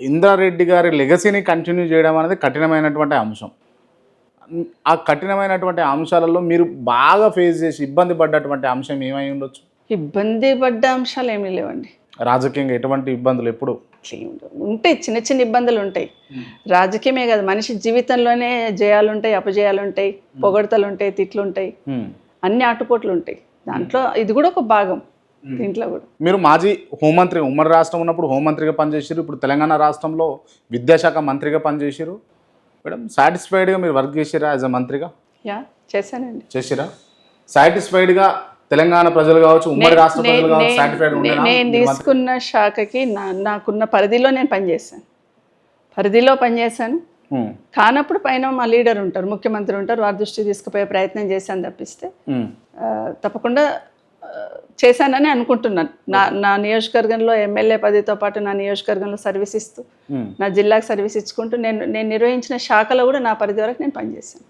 ఇంద్రారెడ్డి గారి లెగసీని కంటిన్యూ చేయడం అనేది కఠినమైనటువంటి అంశం. ఆ కఠినమైనటువంటి అంశాలలో మీరు బాగా ఫేస్ చేసి ఇబ్బంది పడ్డటువంటి అంశం ఏమై ఉండొచ్చు? ఇబ్బంది పడ్డ అంశాలు ఏమీ లేవండి. రాజకీయంగా ఎటువంటి ఇబ్బందులు ఎప్పుడు. ఉంటాయి చిన్న చిన్న ఇబ్బందులు ఉంటాయి. రాజకీయమే కాదు మనిషి జీవితంలోనే జయాలు ఉంటాయి అపజయాలు ఉంటాయి పొగడతలు ఉంటాయి తిట్లు ఉంటాయి హ్మ్. అన్ని ఆటుపోట్లు ఉంటాయి దాంట్లో ఇది కూడా ఒక భాగం. దీంట్లో కూడా. మీరు మాజీ హోంమంత్రి ఉమ్మడి రాష్ట్రం ఉన్నప్పుడు హోంమంత్రిగా పనిచేసారు ఇప్పుడు తెలంగాణ రాష్ట్రంలో విద్యాశాఖ మంత్రిగా పనిచేసారు మేడం సాటిస్ఫైడ్గా మీరు వర్క్ చేసిరా యాజ్ అ మంత్రిగా? యా చేశానండి. చేసిరా సాటిస్ఫైడ్గా తెలంగాణ ప్రజలు కావచ్చు ఉమ్మడి రాష్ట్ర ప్రజలు కావచ్చు సాటిస్ఫైడ్ నేను తీసుకున్న శాఖకి నాకున్న పరిధిలో నేను పనిచేశాను. పరిధిలో పనిచేశాను. కానప్పుడు పైన మా లీడర్ ఉంటారు ముఖ్యమంత్రి ఉంటారు వారి దృష్టి తీసుకుపోయే ప్రయత్నం చేశాను తప్పిస్తే తప్పకుండా చేశానని అనుకుంటున్నాను. నా నా నియోజకవర్గంలో ఎమ్మెల్యే పదవితో పాటు నా నియోజకవర్గంలో సర్వీస్ ఇస్తూ. నా జిల్లాకు సర్వీస్ ఇచ్చుకుంటూ నేను నేను నిర్వహించిన శాఖలో కూడా నా పరిధి వరకు నేను పనిచేశాను.